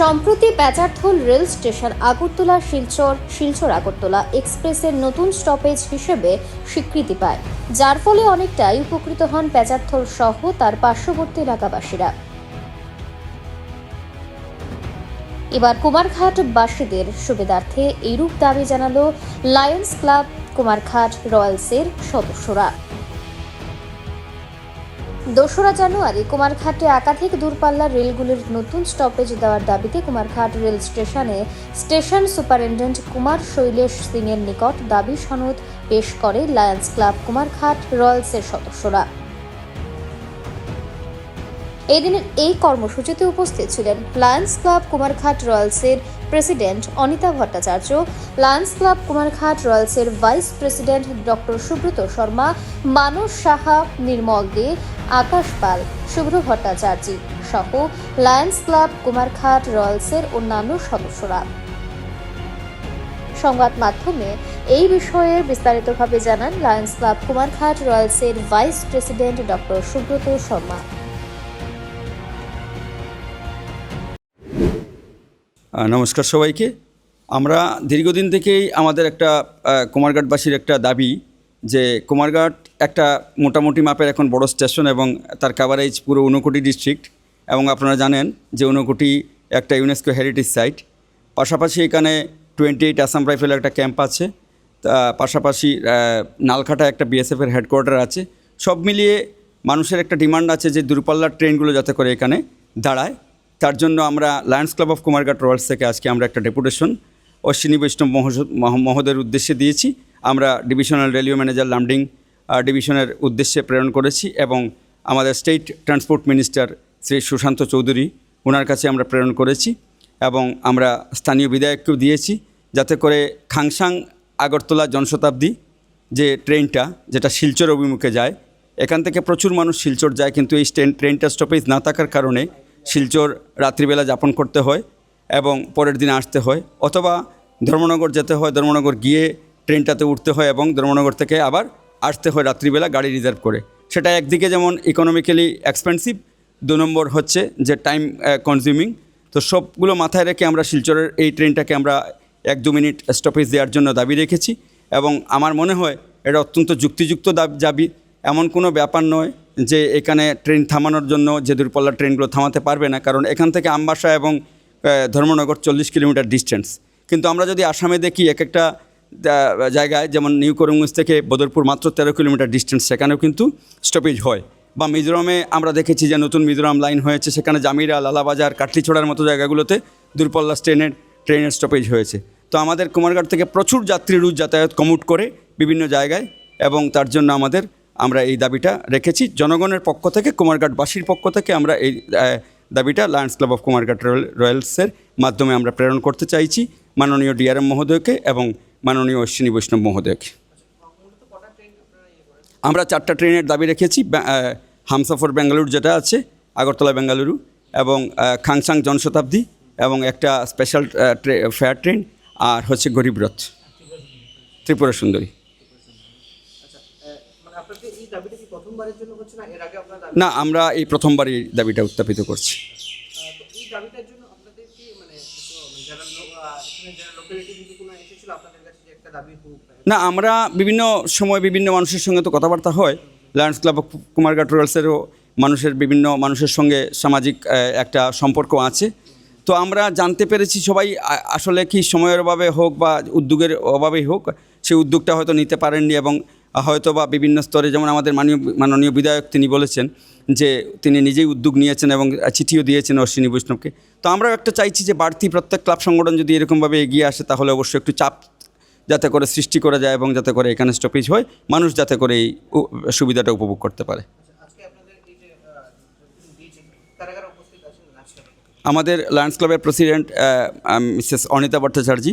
সম্প্রতি Pecharthal rail station Agartala, Silchar Silchar Agartala এক্সপ্রেসের নতুন স্টপেজ হিসেবে স্বীকৃতি পায়, যার ফলে অনেকটাই উপকৃত হন প্যাচারথল সহ তার পার্শ্ববর্তী এলাকাবাসীরা। এবার কুমারঘাট বাসীদের সুবিধার্থে এইরূপ দাবি জানালো লায়ন্স ক্লাব কুমারঘাট রয়্যালসের সদস্যরা। দোসরা জানুয়ারি কুমারঘাটে একাধিক দূরপাল্লার রেলগুলির নতুন স্টপেজ দেওয়ার দাবিতে কুমারঘাট রেল স্টেশনে স্টেশন সুপারিনটেন্ডেন্ট কুমার শৈলেশ সিং এর নিকট দাবি সনদ পেশ করে লায়ন্স ক্লাব কুমারঘাট রয়্যালসের সদস্যরা। এই দিনের এই কর্মসূচিতে উপস্থিত ছিলেন Lions club Kumarghat রয়্যালসের president Anita Bhattacharya, Lions Club Kumarghat রয়্যালসের vice president doctor Subrata Sharma, Manas Saha, Nirmal Dey, Akash Pal Shubhra Bhattacharya সহ লায়ন্স ক্লাব কুমারঘাট রয়্যালসের অন্যান্য সদস্যরা। সংবাদ মাধ্যমে এই বিষয়ে বিস্তারিতভাবে জানান Lions club Kumarghat রয়্যালসের vice president doctor Subrata Sharma. নমস্কার সবাইকে। আমরা দীর্ঘদিন থেকেই আমাদের একটা কুমারঘাটবাসীর একটা দাবি যে কুমারঘাট একটা মোটামুটি মাপের এখন বড় স্টেশন এবং তার কাভারেজ পুরো ঊনকোটি ডিস্ট্রিক্ট এবং আপনারা জানেন যে ঊনকোটি একটা ইউনেস্কো হেরিটেজ সাইট পাশাপাশি এখানে টোয়েন্টি এইট আসাম রাইফেলের একটা ক্যাম্প আছে, তা পাশাপাশি নালখাটা একটা বিএসএফের হেডকোয়ার্টার আছে। সব মিলিয়ে মানুষের একটা ডিমান্ড আছে যে দূরপাল্লার ট্রেনগুলো যাতে করে এখানে দাঁড়ায়। তার জন্য আমরা Lions Club of Kumarghat Royals থেকে আজকে আমরা একটা ডেপুটেশন অশ্বিনী বৈষ্ণব মহোদয়ের উদ্দেশ্যে দিয়েছি। আমরা ডিভিশনাল রেলওয়ে ম্যানেজার লামডিং ডিভিশনের উদ্দেশ্যে প্রেরণ করেছি এবং আমাদের state transport minister Shri Sushanta Chowdhury ওনার কাছে আমরা প্রেরণ করেছি এবং আমরা স্থানীয় বিধায়ককেও দিয়েছি যাতে করে খাংসাং আগরতলা জনশতাব্দী যে ট্রেনটা, যেটা শিলচর অভিমুখে যায়, এখান থেকে প্রচুর মানুষ শিলচর যায়, কিন্তু এই ট্রেন, ট্রেনটা স্টপেজ না থাকার কারণে শিলচর রাত্রিবেলা যাপন করতে হয় এবং পরের দিন আসতে হয়। অথবা ধর্মনগর যেতে হয়, ধর্মনগর গিয়ে ট্রেনটাতে উঠতে হয় এবং ধর্মনগর থেকে আবার আসতে হয় রাত্রিবেলা গাড়ি রিজার্ভ করে। সেটা একদিকে যেমন ইকোনমিক্যালি এক্সপেন্সিভ দু নম্বর হচ্ছে যে টাইম কনজিউমিং তো সবগুলো মাথায় রেখে আমরা শিলচরের এই ট্রেনটাকে আমরা এক দু মিনিট স্টপেজ দেওয়ার জন্য দাবি রেখেছি। এবং আমার মনে হয় এটা অত্যন্ত যুক্তিযুক্ত দাবি। এমন কোনো ব্যাপার নয় যে এখানে ট্রেন থামানোর জন্য যে দূরপাল্লার ট্রেনগুলো থামাতে পারবে না, কারণ এখান থেকে আমবাসা এবং ধর্মনগর চল্লিশ কিলোমিটার ডিস্টেন্স কিন্তু আমরা যদি আসামে দেখি এক একটা জায়গায়, যেমন নিউ করিমগঞ্জ থেকে বদরপুর মাত্র তেরো কিলোমিটার ডিস্টেন্স সেখানেও কিন্তু স্টপেজ হয়। বা মিজোরামে আমরা দেখেছি যে নতুন মিজোরাম লাইন হয়েছে, সেখানে জামিরা, লালাবাজার, কাটলিছোড়ার মতো জায়গাগুলোতে দূরপাল্লা ট্রেনের ট্রেনের স্টপেজ হয়েছে। তো আমাদের কুমারঘাট থেকে প্রচুর যাত্রী রুট যাতায়াত কমুট করে বিভিন্ন জায়গায়, এবং তার জন্য আমাদের আমরা এই দাবিটা রেখেছি। জনগণের পক্ষ থেকে, কুমারঘাটবাসীর পক্ষ থেকে আমরা এই দাবিটা Lions Club of Kumarghat Royal- রয়্যালসের মাধ্যমে আমরা প্রেরণ করতে চাইছি। মাননীয় ডিআরএম মহোদয়কে এবং মাননীয় অশ্বিনী বৈষ্ণব মহোদয়কে। আমরা চারটা ট্রেনের দাবি রেখেছি। হামসাফর বেঙ্গালুরু যেটা আছে, আগরতলা বেঙ্গালুরু এবং খাংসাং জনশতাব্দী এবং একটা স্পেশাল ফেয়ার ট্রেন আর হচ্ছে গরিবরথ ত্রিপুরা সুন্দরী মানে আপনাদের এই দাবিটা কি প্রথমবারের জন্য হচ্ছে না এর আগে আপনার দাবি না আমরা এই প্রথমবার এই দাবিটা উত্থাপিত করছি। এই দাবিটার জন্য আপনাদের কি মানে যারা লো- এখানে যারা লোকালিটি থেকে কোনো এসেছিল আপনাদের কাছে যে একটা দাবি না আমরা বিভিন্ন সময় বিভিন্ন মানুষের সঙ্গে তো কথাবার্তা হয়। লায়ন্স ক্লাব অফ কুমারঘাট রুরালসেরও মানুষের বিভিন্ন মানুষের সঙ্গে সামাজিক একটা সম্পর্ক আছে। তো আমরা জানতে পেরেছি সবাই আসলে কি সময়ের অভাবে হোক বা উদ্যোগের অভাবেই হোক সেই উদ্যোগটা হয়তো নিতে পারেননি এবং হয়তো বা বিভিন্ন স্তরে যেমন আমাদের মাননীয় মাননীয় বিধায়ক তিনি বলেছেন যে তিনি নিজেই উদ্যোগ নিয়েছেন এবং চিঠিও দিয়েছেন অশ্বিনী বৈষ্ণবকে। তো আমরাও একটা চাইছি যে বাড়তি প্রত্যেক ক্লাব সংগঠন যদি এরকমভাবে এগিয়ে আসে তাহলে অবশ্যই একটু চাপ যাতে করে সৃষ্টি করা যায় এবং যাতে করে এখানে স্টপেজ হয়, মানুষ যাতে করে এই সুবিধাটা উপভোগ করতে পারে। আমাদের লায়ন্স ক্লাবের প্রেসিডেন্ট মিসেস অনিতা ভট্টাচার্য,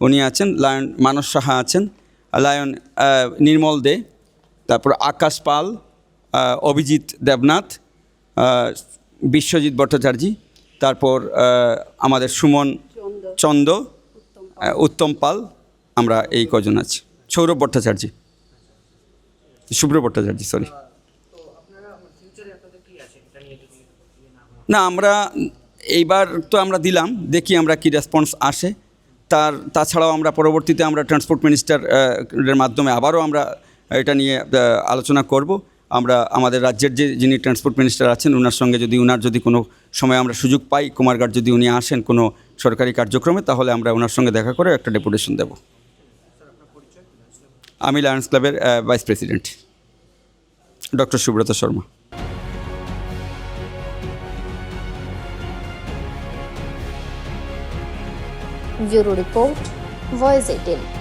উনি আছেন লায়ন মানস সাহা আছেন। লায়ন নির্মল দে, তারপর আকাশ পাল অভিজিৎ দেবনাথ বিশ্বজিৎ ভট্টাচার্য, তারপর আমাদের সুমন চন্দ উত্তম পাল, আমরা এই কজন আছি। সৌরভ ভট্টাচার্য। শুভ্র ভট্টাচার্য সরি না, আমরা, এইবার তো আমরা দিলাম, দেখি আমরা কি রেসপন্স আসে। তার, তাছাড়াও আমরা পরবর্তীতে আমরা ট্রান্সপোর্ট মিনিস্টার এর মাধ্যমে আবারও আমরা এটা নিয়ে আলোচনা করব। আমরা আমাদের রাজ্যের যে, যিনি ট্রান্সপোর্ট মিনিস্টার আছেন ওনার সঙ্গে যদি ওনার যদি কোনো সময় আমরা সুযোগ পাই, কুমারঘাট যদি উনি আসেন কোনো সরকারি কার্যক্রমে, তাহলে আমরা ওনার সঙ্গে দেখা করে একটা ডেপুটেশন দেব। আমি লায়ন্স ক্লাবের vice president doctor Subrata Sharma. Bureau report voice eighteen.